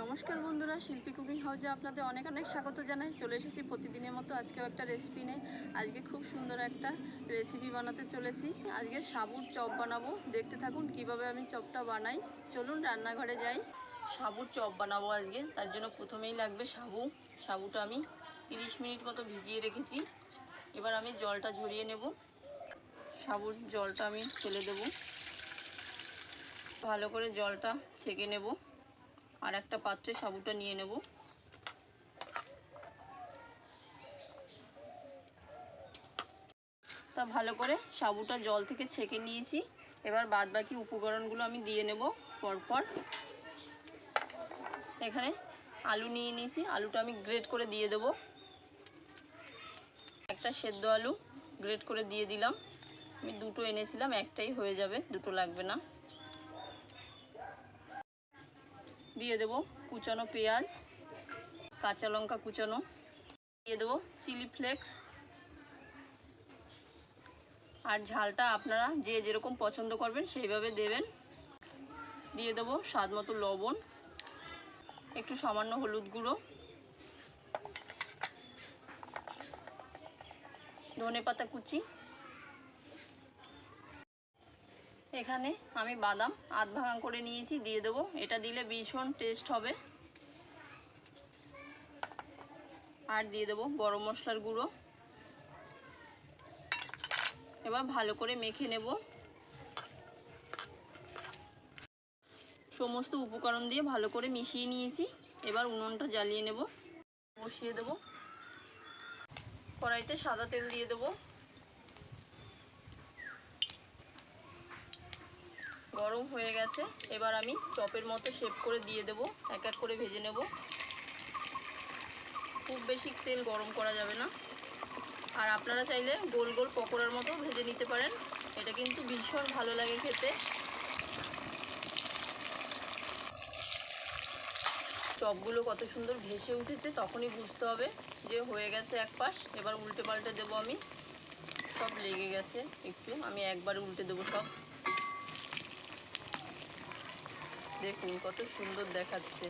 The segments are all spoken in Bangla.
নমস্কার বন্ধুরা, শিল্পী কুকিং হাউসে আপনাদের অনেক অনেক স্বাগত জানাই। চলে এসেছি প্রতিদিনের মতো আজকেও একটা রেসিপি নিয়ে। আজকে খুব সুন্দর একটা রেসিপি বানাতে চলেছি। আজকে সাবুর চপ বানাবো। দেখতে থাকুন কীভাবে আমি চপটা বানাই। চলুন রান্নাঘরে যাই। সাবুর চপ বানাবো আজকে। তার জন্য প্রথমেই লাগবে সাবু। সাবুটা আমি তিরিশ মিনিট মতো ভিজিয়ে রেখেছি। এবার আমি জলটা ঝরিয়ে নেব। সাবুর জলটা আমি ফেলে দেবো। ভালো করে জলটা ছেঁকে নেব। আর একটা পাত্রে সাবুটা নিয়ে নেব। তা ভালো করে সাবুটা জল থেকে ছেঁকে নিয়েছি। এবার বাদ বাকি উপকরণগুলো আমি দিয়ে নেব পরপর। এখানে আলু নিয়ে নিয়েছি। আলুটা আমি গ্রেট করে দিয়ে দেব। একটা সেদ্ধ আলু গ্রেট করে দিয়ে দিলাম। আমি দুটো এনেছিলাম, একটাই হয়ে যাবে, দুটো লাগবে না। দিয়ে দেবো কুচানো পেঁয়াজ, কাঁচা লঙ্কা কুচানো, দিয়ে দেবো চিলি ফ্লেক্স। আর ঝালটা আপনারা যে যেরকম পছন্দ করবেন সেইভাবে দেবেন। দিয়ে দেবো স্বাদ মতো লবণ, একটু সামান্য হলুদ গুঁড়ো ধনে পাতা কুচি এখানে আমি বাদাম আধ ভাঙা করে নিয়েছি, দিয়ে দেবো। এটা দিলে ভীষণ টেস্ট হবে। আর দিয়ে দেবো গরম মশলার গুঁড়ো। এবার ভালো করে মেখে নেব। সমস্ত উপকরণ দিয়ে ভালো করে মিশিয়ে নিয়েছি। এবার উনুনটা জ্বালিয়ে নেব। বসিয়ে দেব। কড়াইতে সাদা তেল দিয়ে দেবো। গরম হয়ে গেছে, এবার আমি চপের মতো শেপ করে দিয়ে দেব, এক এক করে ভেজে নেব। খুব বেশি তেল গরম করা যাবে না। আর আপনারা চাইলে গোল গোল পকোড়ার মতো ভেজে নিতে পারেন, এটা কিন্তু ভীষণ ভালো লাগে খেতে। চপগুলো কত সুন্দর ভেসে উঠেছে, তখনই বুঝতে হবে যে হয়ে গেছে এক পাশ, এবার উল্টে পাল্টে দেবো আমি। সব লেগে গেছে, একটু আমি একবার উল্টে দেবো সব। দেখুন কত সুন্দর দেখাচ্ছে।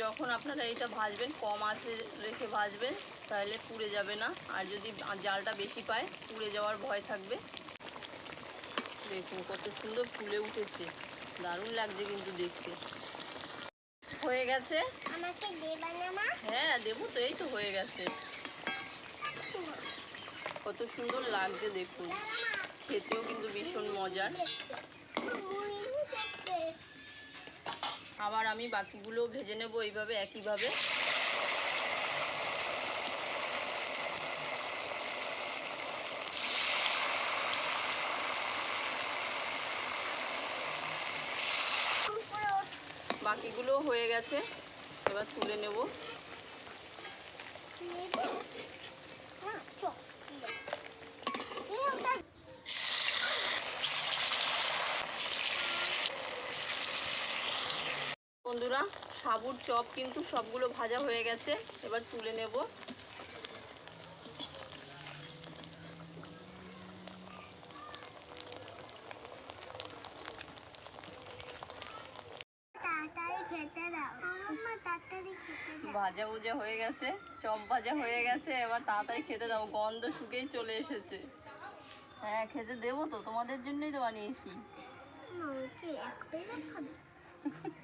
যখন আপনারা এটা ভাজবেন কম আঁচে রেখে ভাজবেন তাহলে পুড়ে যাবে না। আর যদি জালটা বেশি পায় পুড়ে যাওয়ার ভয় থাকবে। দেখুন কত সুন্দর ফুলে উঠেছে। দারুণ লাগছে কিন্তু দেখতে। হয়ে গেছে? আমাকে দেবা না মা? হ্যাঁ দেবো তো এই তো হয়ে গেছে। কত সুন্দর লাগছে দেখুন। খেতেও কিন্তু ভীষণ মজার। আবার আমি বাকিগুলো ভেজে নেব এইভাবে একইভাবে। বাকিগুলো হয়ে গেছে এবার তুলে নেব। বন্ধুরা সাবুর চপ কিন্তু সবগুলো ভাজা হয়ে গেছে এবার তুলে নেব। ভাজা ভুজা হয়ে গেছে চপ ভাজা হয়ে গেছে এবার তাড়াতাড়ি খেতে দাও গন্ধ শুকেই চলে এসেছে। হ্যাঁ খেতে দেবো তো তোমাদের জন্যই তো বানিয়েছি।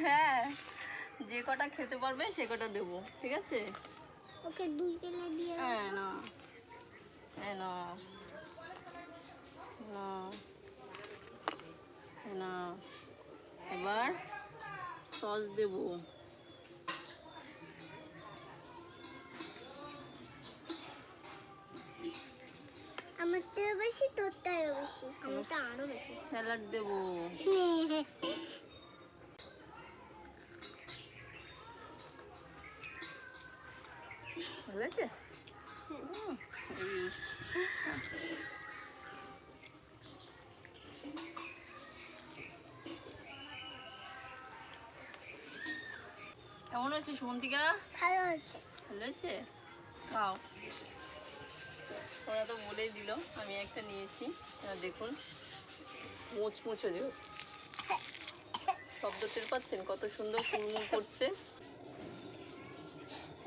হ্যাঁ যে কটা খেতে পারবে সে কটা দেবো ঠিক আছে? ওকে দুই দিয়ে হ্যাঁ না হ্যাঁ না না না এবার সস দেবো। আমারটাও বেশি তোরটাও বেশি। আমারটা আরও বেশি। স্যালাড দেবো। আছে কেমন আছে সুমন্তিকা? ভালো হচ্ছে ভালো খাও ওরা তো বলেই দিল আমি একটা নিয়েছি। দেখুন। মুচমুচে দিও শব্দ টের পাচ্ছেন? কত সুন্দর কুড়মুড় করছে আমার চোখের থেকে জল বেরিয়ে যাচ্ছে খেতে খেতে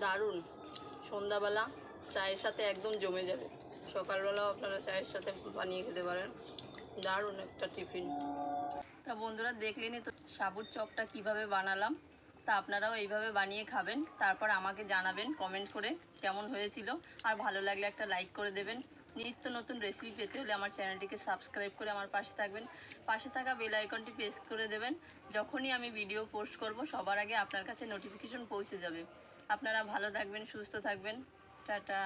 দারুণ। সন্ধ্যাবেলা চায়ের সাথে একদম জমে যাবে। সকালবেলাও আপনারা চায়ের সাথে বানিয়ে খেতে পারেন। দারুণ একটা টিফিন। তা বন্ধুরা দেখলেনই তো সাবুর চপটা কীভাবে বানালাম? তা আপনারাও এইভাবে বানিয়ে খাবেন। তারপর আমাকে জানাবেন কমেন্ট করে কেমন হয়েছিল। আর ভালো লাগলে একটা লাইক করে দেবেন। নিত্য নতুন রেসিপি পেতে হলে আমার চ্যানেলটিকে সাবস্ক্রাইব করে আমার পাশে থাকবেন। পাশে থাকা বেল আইকনটি প্রেস করে দেবেন। যখনই আমি ভিডিও পোস্ট করব, সবার আগে আপনার কাছে নোটিফিকেশন পৌঁছে যাবে। আপনারা ভালো থাকবেন, সুস্থ থাকবেন। টাটা।